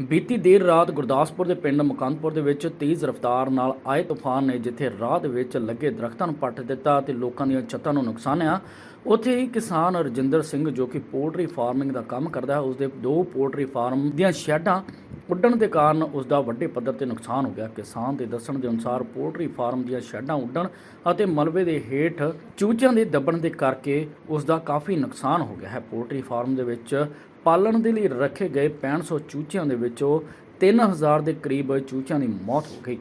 ਬੀਤੀ ਦੇਰ ਰਾਤ ਗੁਰਦਾਸਪੁਰ ਦੇ ਪਿੰਡ ਮੁਕੰਦਪੁਰ ਦੇ ਵਿੱਚ ਤੇਜ਼ ਰਫ਼ਤਾਰ ਨਾਲ ਆਏ ਤੂਫਾਨ ਨੇ ਜਿੱਥੇ ਰਾਹ ਦੇ ਵਿੱਚ ਲੱਗੇ ਦਰਖਤਾਂ ਨੂੰ ਪੱਟ ਦਿੱਤਾ ਤੇ ਲੋਕਾਂ ਦੀਆਂ ਛੱਤਾਂ ਨੂੰ ਨੁਕਸਾਨਿਆ ਉੱਥੇ ਹੀ ਕਿਸਾਨ ਰਜਿੰਦਰ ਸਿੰਘ ਜੋ ਕਿ ਪੋਲਟਰੀ ਫਾਰਮਿੰਗ ਦਾ ਕੰਮ ਕਰਦਾ ਹੈ, ਉਸਦੇ ਦੋ ਪੋਲਟਰੀ ਫਾਰਮ ਦੀਆਂ ਸ਼ੈੱਡਾਂ ਉੱਡਣ ਦੇ ਕਾਰਨ ਉਸ ਦਾ ਵੱਡੇ ਪੱਧਰ ਤੇ ਨੁਕਸਾਨ ਹੋ ਗਿਆ। ਕਿਸਾਨ ਦੇ ਦੱਸਣ ਦੇ ਅਨੁਸਾਰ ਪੋਲਟਰੀ ਫਾਰਮ ਦੀਆਂ ਸ਼ੈੱਡਾਂ ਉੱਡਣ ਅਤੇ ਮਲਬੇ ਦੇ ਹੇਠ ਚੂਚਿਆਂ ਦੇ ਦੱਬਣ ਦੇ ਕਰਕੇ ਉਸ ਦਾ ਕਾਫੀ ਨੁਕਸਾਨ ਹੋ ਗਿਆ ਹੈ। ਪੋਲਟਰੀ ਫਾਰਮ ਦੇ ਵਿੱਚ ਪਾਲਣ ਦੇ ਲਈ ਰੱਖੇ ਗਏ 6500 ਚੂਚਿਆਂ ਦੇ ਵਿੱਚੋਂ 3000 ਦੇ ਕਰੀਬ ਚੂਚਿਆਂ ਦੀ ਮੌਤ ਹੋ ਗਈ।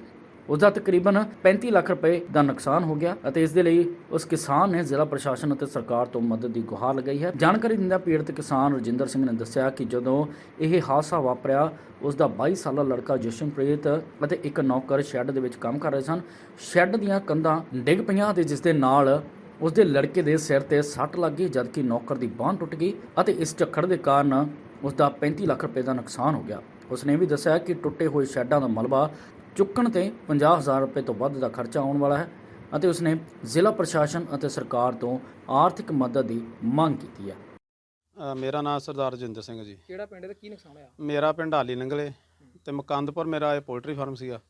ਉਸ ਦਾ ਤਕਰੀਬਨ 35 ਲੱਖ ਰੁਪਏ ਦਾ ਨੁਕਸਾਨ ਹੋ ਗਿਆ ਅਤੇ ਇਸ ਦੇ ਲਈ ਉਸ ਕਿਸਾਨ ਨੇ ਜ਼ਿਲ੍ਹਾ ਪ੍ਰਸ਼ਾਸਨ ਅਤੇ ਸਰਕਾਰ ਤੋਂ ਮਦਦ ਦੀ ਗੁਹਾਰ ਲਗਾਈ ਹੈ। ਜਾਣਕਾਰੀ ਦਿੰਦਾ ਪੀੜਤ ਕਿਸਾਨ ਰਜਿੰਦਰ ਸਿੰਘ ਨੇ ਦੱਸਿਆ ਕਿ ਜਦੋਂ ਇਹ ਹਾਦਸਾ ਵਾਪਰਿਆ ਉਸ ਦਾ 22 ਸਾਲਾ ਲੜਕਾ ਜਸ਼ਨਪ੍ਰੀਤ ਅਤੇ ਇੱਕ ਨੌਕਰ ਸ਼ੈੱਡ ਦੇ ਵਿੱਚ ਕੰਮ ਕਰ ਰਹੇ ਸਨ। ਸ਼ੈੱਡ ਦੀਆਂ ਕੰਧਾਂ ਡਿੱਗ ਪਈਆਂ ਅਤੇ ਜਿਸ ਦੇ ਨਾਲ ਉਸ ਦੇ ਲੜਕੇ ਦੇ ਸਿਰ ਤੇ ਸੱਟ ਲੱਗ ਗਈ ਜਦਕਿ ਨੌਕਰ ਦੀ ਬਾਂਹ ਟੁੱਟ ਗਈ ਅਤੇ ਇਸ ਝੱਖੜ ਦੇ ਕਾਰਨ ਉਸ ਦਾ 35 ਲੱਖ ਰੁਪਏ ਦਾ ਨੁਕਸਾਨ ਹੋ ਗਿਆ। ਉਸ ਨੇ ਵੀ ਦੱਸਿਆ ਕਿ ਟੁੱਟੇ ਹੋਏ ਸ਼ੈੱਡਾਂ ਦਾ ਮਲਬਾ ਚੁੱਕਣ ਤੇ 50000 ਰੁਪਏ ਤੋਂ ਵੱਧ ਦਾ ਖਰਚਾ ਆਉਣ ਵਾਲਾ ਹੈ ਅਤੇ ਉਸ ਨੇ ਜ਼ਿਲ੍ਹਾ ਪ੍ਰਸ਼ਾਸਨ ਅਤੇ ਸਰਕਾਰ ਤੋਂ ਆਰਥਿਕ ਮਦਦ ਦੀ ਮੰਗ ਕੀਤੀ ਹੈ। ਅ, ਮੇਰਾ ਨਾਮ ਸਰਦਾਰ ਰਜਿੰਦਰ ਸਿੰਘ ਜੀ। ਕਿਹੜਾ ਪਿੰਡ ਤੇ ਕੀ ਨੁਕਸਾਨ ਹੋਇਆ? ਮੇਰਾ ਪਿੰਡ ਹਾਲੀ ਨੰਗਲੇ ਤੇ ਮਕੰਦਪੁਰ ਮੇਰਾ ਇਹ ਪੋਲਟਰੀ ਫਾਰਮ ਸੀਗਾ।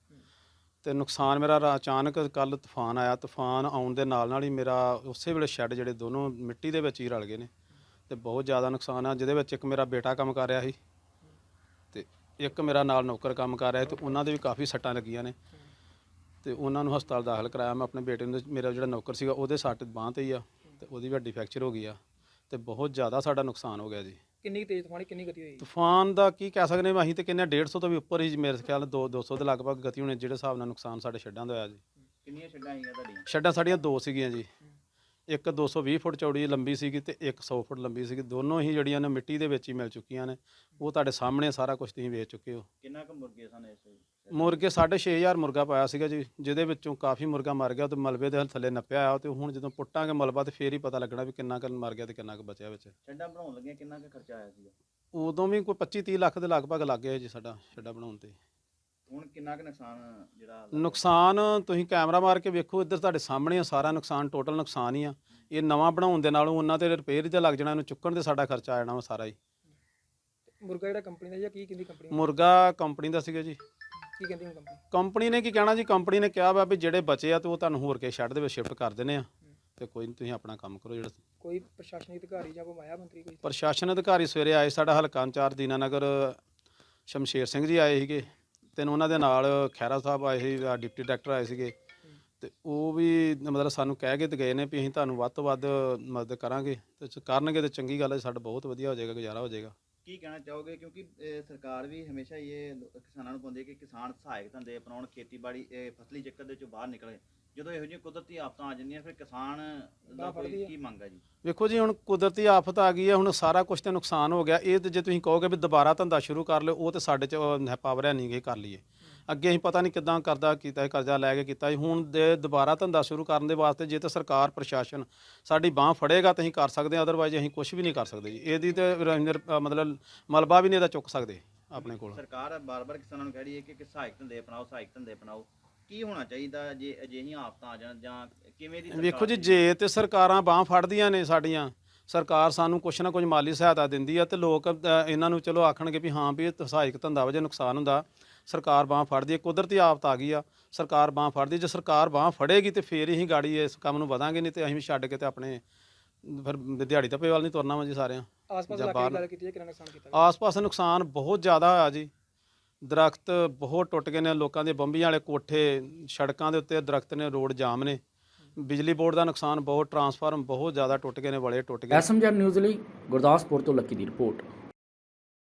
ਤੇ ਨੁਕਸਾਨ ਮੇਰਾ ਰਾ- ਅਚਾਨਕ ਕੱਲ ਤੂਫਾਨ ਆਇਆ, ਤੂਫਾਨ ਆਉਣ ਦੇ ਨਾਲ ਨਾਲ ਹੀ ਮੇਰਾ ਉਸੇ ਵੇਲੇ ਸ਼ੈੱਡ ਜਿਹੜੇ ਦੋਨੋਂ ਮਿੱਟੀ ਦੇ ਵਿੱਚ ਹੀ ਰਲ ਗਏ ਨੇ ਤੇ ਬਹੁਤ ਜ਼ਿਆਦਾ ਨੁਕਸਾਨ ਆ, ਜਿਹਦੇ ਵਿੱਚ ਇੱਕ ਮੇਰਾ ਬੇਟਾ ਕੰਮ ਕਰ ਰਿਹਾ ਸੀ ਤੇ ਇੱਕ ਮੇਰਾ ਨਾਲ ਨੌਕਰ ਕੰਮ ਕਰ ਰਿਹਾ ਸੀ ਤੇ ਉਹਨਾਂ ਦੇ ਵੀ ਕਾਫੀ ਸੱਟਾਂ ਲੱਗੀਆਂ ਨੇ ਤੇ ਉਹਨਾਂ ਨੂੰ ਹਸਪਤਾਲ ਦਾਖਲ ਕਰਾਇਆ ਮੈਂ ਆਪਣੇ ਬੇਟੇ ਨੂੰ, ਮੇਰਾ ਜਿਹੜਾ ਨੌਕਰ ਸੀਗਾ ਉਹਦੇ ਸੱਟ ਬਾਂਹ ਤੇ ਹੀ ਆ ਤੇ ਉਹਦੀ ਵੀ ਹੱਡੀ ਫ੍ਰੈਕਚਰ ਹੋ ਗਈ ਆ ਤੇ ਬਹੁਤ ਜ਼ਿਆਦਾ ਸਾਡਾ ਨੁਕਸਾਨ ਹੋ ਗਿਆ ਜੀ। ਕਿੰਨੀ ਕੁ ਤੇਜ਼ ਤੂਫਾਨੀ ਕਿੰਨੀ ਗਤੀ ਹੋਈ? ਤੂਫਾਨ ਦਾ ਕੀ ਕਹਿ ਸਕਦੇ ਹਾਂ ਅਸੀਂ ਤੇ ਕਿੰਨੇ 150 ਤੋਂ ਵੀ ਉੱਪਰ ਹੀ ਮੇਰੇ ਖਿਆਲ 2 200 ਦੇ ਲਗਭਗ ਗਤੀ ਹੋਣੇ ਜਿਹੜੇ ਹਿਸਾਬ ਨਾਲ ਨੁਕਸਾਨ ਸਾਡੇ ਛੱਡਾਂ ਦਾ ਹੋਇਆ ਜੀ। ਕਿੰਨੀਆਂ ਛੱਡਾਂ ਆਈਆਂ ਤੁਹਾਡੀਆਂ? ਛੱਡਾਂ ਸਾਡੀਆਂ ਦੋ ਸੀਗੀਆਂ ਜੀ। ਇੱਕ 220 ਫੁੱਟ ਚੌੜੀ ਲੰਬੀ ਸੀਗੀ ਤੇ ਇੱਕ 100 ਫੁੱਟ ਲੰਬੀ ਸੀਗੀ। ਦੋਨੋਂ ਹੀ ਜਿਹੜੀਆਂ ਨੇ ਮਿੱਟੀ ਦੇ ਵਿੱਚ ਹੀ ਮਿਲ ਚੁੱਕੀਆਂ ਨੇ। ਉਹ ਤੁਹਾਡੇ ਸਾਹਮਣੇ ਸਾਰਾ ਕੁਝ ਤੁਸੀਂ ਵੇਚ ਚੁੱਕੇ ਹੋ। ਕਿੰਨਾ ਕੁ ਮੁਰਗੇ ਸਨ ਇਸ ਮੁਰਗੇ 6500 ਮੁਰਗਾ ਪਾਇਆ ਸੀਗਾ ਜੀ ਜਿਹਦੇ ਵਿੱਚੋਂ ਕਾਫੀ ਮੁਰਗਾ ਮਰ ਗਿਆ ਤੇ ਮਲਬੇ ਦੇ ਥੱਲੇ ਨੱਪਿਆ ਆ ਤੇ ਹੁਣ ਜਦੋਂ ਪੁੱਟਾਂਗੇ ਮਲਬਾ ਤੇ ਫੇਰ ਹੀ ਪਤਾ ਲੱਗਣਾ ਵੀ ਕਿੰਨਾ ਕੁ ਮਰ ਗਿਆ ਤੇ ਕਿੰਨਾ ਕੁ ਬਚਿਆ ਵਿੱਚ। ਛੱਡਾਂ ਬਣਾਉਣ ਲੱਗਿਆ ਕਿੰਨਾ ਕੁ ਖਰਚਾ ਆਇਆ ਸੀਗਾ? ਉਦੋਂ ਵੀ ਕੋਈ 25 30 ਲੱਖ ਦੇ ਲਗਭਗ ਲੱਗ ਗਿਆ ਜੀ ਸਾਡਾ ਛੱਡਾ ਬਣਾਉਣ ਤੇ। ਹੁਣ ਕਿੰਨਾ ਕੁ ਨੁਕਸਾਨ ਜਿਹੜਾ ਨੁਕਸਾਨ ਤੁਸੀਂ ਕੈਮਰਾ ਮਾਰ ਕੇ ਵੇਖੋ ਇੱਧਰ ਤੁਹਾਡੇ ਸਾਹਮਣੇ ਆ ਸਾਰਾ ਨੁਕਸਾਨ ਟੋਟਲ ਨੁਕਸਾਨ ਹੀ ਆ। ਇਹ ਨਵਾਂ ਬਣਾਉਣ ਦੇ ਨਾਲੋਂ ਉਹਨਾਂ ਤੇ ਰਿਪੇਅਰ ਤੇ ਲੱਗ ਜਾਣਾ ਇਹਨੂੰ ਚੁੱਕਣ ਤੇ ਸਾਡਾ ਖਰਚਾ ਆ ਜਾਣਾ ਵਾ ਸਾਰਾ ਹੀ। ਮੁਰਗਾ ਜਿਹੜਾ ਕੰਪਨੀ ਦਾ ਜਾਂ ਕੀ ਕਿੰਦੀ ਕੰਪਨੀ? ਮੁਰਗਾ ਕੰਪਨੀ ਦਾ ਸੀਗਾ ਜੀ। ਕੀ ਕਹਿੰਦੀ ਹੁਣ ਕੰਪਨੀ ਕੰਪਨੀ ਨੇ ਕੀ ਕਹਿਣਾ ਜੀ? ਕੰਪਨੀ ਨੇ ਕਿਹਾ ਵਾ ਵੀ ਜਿਹੜੇ ਬਚੇ ਆ ਤੇ ਉਹ ਤੁਹਾਨੂੰ ਹੋਰ ਕੇ ਸ਼ੈੱਡ ਦੇ ਵਿੱਚ ਸ਼ਿਫਟ ਕਰ ਦਿੰਦੇ ਆ। ਤੇ ਕੋਈ ਨਹੀਂ ਤੁਸੀਂ ਆਪਣਾ ਕੰਮ ਕਰੋ ਜਿਹੜਾ ਕੋਈ ਪ੍ਰਸ਼ਾਸਨਿਕ ਅਧਿਕਾਰੀ ਜਾਂ ਕੋਈ ਮਾਇਆ ਮੰਤਰੀ ਕੋਈ? ਪ੍ਰਸ਼ਾਸਨ ਅਧਿਕਾਰੀ ਸਵੇਰੇ ਆਏ ਸਾਡਾ ਹਲਕਾ ਇੰਚਾਰਜ ਦੀਨਾਨਗਰ ਸ਼ਮਸ਼ੇਰ ਸਿੰਘ ਜੀ ਆਏ ਸੀਗੇ। ਤਿੰਨ ਉਹਨਾਂ ਦੇ ਨਾਲ ਖੈਰਾ ਸਾਹਿਬ ਆਏ ਸੀ, ਆਹ ਡਿਪਟੀ ਡਾਇਰੈਕਟਰ ਆਏ ਸੀਗੇ। ਤੇ ਉਹ ਵੀ ਮਤਲਬ ਸਾਨੂੰ ਕਹਿ ਕੇ ਤੇ ਗਏ ਨੇ ਵੀ ਅਸੀਂ ਤੁਹਾਨੂੰ ਵੱਧ ਤੋਂ ਵੱਧ ਮਦਦ ਕਰਾਂਗੇ। ਤੇ ਕਰਨਗੇ ਤੇ ਚੰਗੀ ਗੱਲ ਹੈ, ਸਾਡਾ ਬਹੁਤ ਵਧੀਆ ਹੋ ਜਾਏਗਾ, ਗੁਜ਼ਾਰਾ ਹੋ ਜਾਏਗਾ। ਕੀ ਕਹਿਣਾ ਚਾਹੋਗੇ? ਕਿਉਂਕਿ ਅਹ, ਸਰਕਾਰ ਵੀ ਹਮੇਸ਼ਾ ਹੀ ਇਹ ਲੋ- ਕਿਸਾਨਾਂ ਨੂੰ ਪਾਉਂਦੀ ਹੈ ਕਿ ਕਿਸਾਨ ਸਹਾਇਕ ਧੰਦੇ ਅਪਣਾਉਣ ਖੇਤੀਬਾੜੀ ਇਹ ਫਸਲੀ ਚੱਕਰ ਦੇ ਵਿੱਚੋਂ ਬਾਹਰ ਨਿਕਲੇ। ਜਦੋਂ ਇਹੋ ਜਿਹੀਆਂ ਕੁਦਰਤੀ ਆਫਤਾਂ ਆ ਜਾਂਦੀਆਂ ਫਿਰ ਕਿਸਾਨ ਦਾ ਬਾਂਹ ਫੜਦੀ ਕੋਈ ਹੈ। ਕੀ ਮੰਗ ਹੈ ਜੀ? ਵੇਖੋ ਜੀ ਹੁਣ ਕੁਦਰਤੀ ਆਫਤ ਆ ਗਈ ਹੈ ਹੁਣ ਸਾਰਾ ਕੁਝ ਤੇ ਨੁਕਸਾਨ ਹੋ ਗਿਆ। ਇਹ ਤੇ ਜੇ ਤੁਸੀਂ ਕਹੋਗੇ ਵੀ ਦੁਬਾਰਾ ਧੰਦਾ ਸ਼ੁਰੂ ਕਰ ਲਿਓ ਉਹ ਤੇ ਸਾਡੇ ਚ ਪਾਵਰ ਹੈ ਨਹੀਂ ਗੇ ਕਰ ਲਈਏ। ਅੱਗੇ ਅਸੀਂ ਪਤਾ ਨਹੀਂ ਕਿਦਾਂ ਕਰਦਾ ਕੀਤਾ ਸੀ, ਕਰਜ਼ਾ ਲੈ ਕੇ ਕੀਤਾ ਸੀ। ਹੁਣ ਦੇ ਦੁਬਾਰਾ ਧੰਦਾ ਸ਼ੁਰੂ ਕਰਨ ਦੇ ਵਾਸਤੇ ਜੇ ਤਾਂ ਸਰਕਾਰ ਪ੍ਰਸ਼ਾਸਨ ਸਾਡੀ ਬਾਹ ਫੜੇਗਾ ਤਾਂ ਅਸੀਂ ਕਰ ਸਕਦੇ ਹਾਂ ਅਦਰਵਾਈਜ਼ ਅਸੀਂ ਕੁਝ ਵੀ ਨਹੀਂ ਕਰ ਸਕਦੇ ਜੀ। ਇਹਦੀ ਤੇ ਮਤਲਬ ਮਲਬਾ ਵੀ ਨਹੀਂ ਇਹਦਾ ਚੁੱਕ ਸਕਦੇ ਆਪਣੇ ਕੋਲ। ਸਰਕਾਰ ਬਾਰ-ਬਾਰ ਕਿਸਾਨਾਂ ਨੂੰ ਕਹਿ ਰਹੀ ਹੈ ਕਿ ਕਿ ਸਹਾਇਕ ਧੰਦੇ ਅਪਣਾਓ ਸਹਾਇਕ ਧੰਦੇ ਅਪਣਾਓ। ਕੀ ਹੋਣਾ ਚਾਹੀਦਾ ਜੇ ਅਜਿਹੀਆਂ ਆਫਤਾਂ ਆ ਜਾਣ ਜਾਂ ਕਿਵੇਂ ਦੀ ਵੇਖੋ ਜੀ ਜੇ ਤੇ ਸਰਕਾਰਾਂ ਬਾਹ ਫੜਦੀਆਂ ਨੇ ਸਾਡੀਆਂ ਸਰਕਾਰ ਸਾਨੂੰ ਕੁਛ ਨਾ ਕੁਝ ਮਾਲੀ ਸਹਾਇਤਾ ਦਿੰਦੀ ਆ ਤੇ ਲੋਕ ਇਹਨਾਂ ਨੂੰ ਚਲੋ ਆਖਣਗੇ ਵੀ ਹਾਂ ਵੀ ਇਹ ਸਹਾਇਕ ਧੰਦਾ ਵਾ ਜੇ ਨੁਕਸਾਨ ਹੁੰਦਾ। ਸਰਕਾਰ ਬਾਹ ਫੜਦੀ ਹੈ ਕੁਦਰਤੀ ਆਫਤ ਆ ਗਈ ਆ। ਸਰਕਾਰ ਬਾਹ ਫੜਦੀ ਜੇ ਸਰਕਾਰ ਬਾਹ ਫੜੇਗੀ ਤੇ ਫੇਰ ਹੀ ਗਾੜੀ ਇਸ ਕੰਮ ਨੂੰ ਵਧਾਂਗੇ ਨਹੀਂ ਤੇ ਅਸੀਂ ਵੀ ਛੱਡ ਕੇ ਤੇ ਆਪਣੇ ਫਿਰ ਦਿਹਾੜੀ ਤਾਂ ਵੱਲ ਨਹੀਂ ਤੁਰਨਾ ਵਾ ਜੀ ਸਾਰਿਆਂ। ਆਸ-ਪਾਸ ਇਲਾਕੇ ਦੀ ਗੱਲ ਕੀਤੀ ਹੈ ਕਿੰਨਾ ਨੁਕਸਾਨ ਕੀਤਾ ਆਸ-ਪਾਸ ਨੁਕਸਾਨ ਬਹੁਤ ਜ਼ਿਆਦਾ ਹੋਇਆ ਜੀ। ਦਰਖਤ ਬਹੁਤ ਟੁੱਟ ਗਏ ਨੇ ਲੋਕਾਂ ਦੇ ਬੰਬੀਆਂ ਵਾਲੇ ਕੋਠੇ ਸੜਕਾਂ ਦੇ ਉੱਤੇ ਦਰਖਤ ਨੇ ਰੋਡ ਜਾਮ ਨੇ। ਬਿਜਲੀ ਬੋਰਡ ਦਾ ਨੁਕਸਾਨ ਬਹੁਤ, ਟਰਾਂਸਫਾਰਮ ਬਹੁਤ ਜ਼ਿਆਦਾ ਟੁੱਟ ਗਏ ਨੇ ਬੜੇ ਟੁੱਟ ਗਏ ਐਸਐਮਜੀ ਨਿਊਜ਼ ਲਈ ਗੁਰਦਾਸਪੁਰ ਤੋਂ ਲੱਕੀ ਦੀ ਰਿਪੋਰਟ।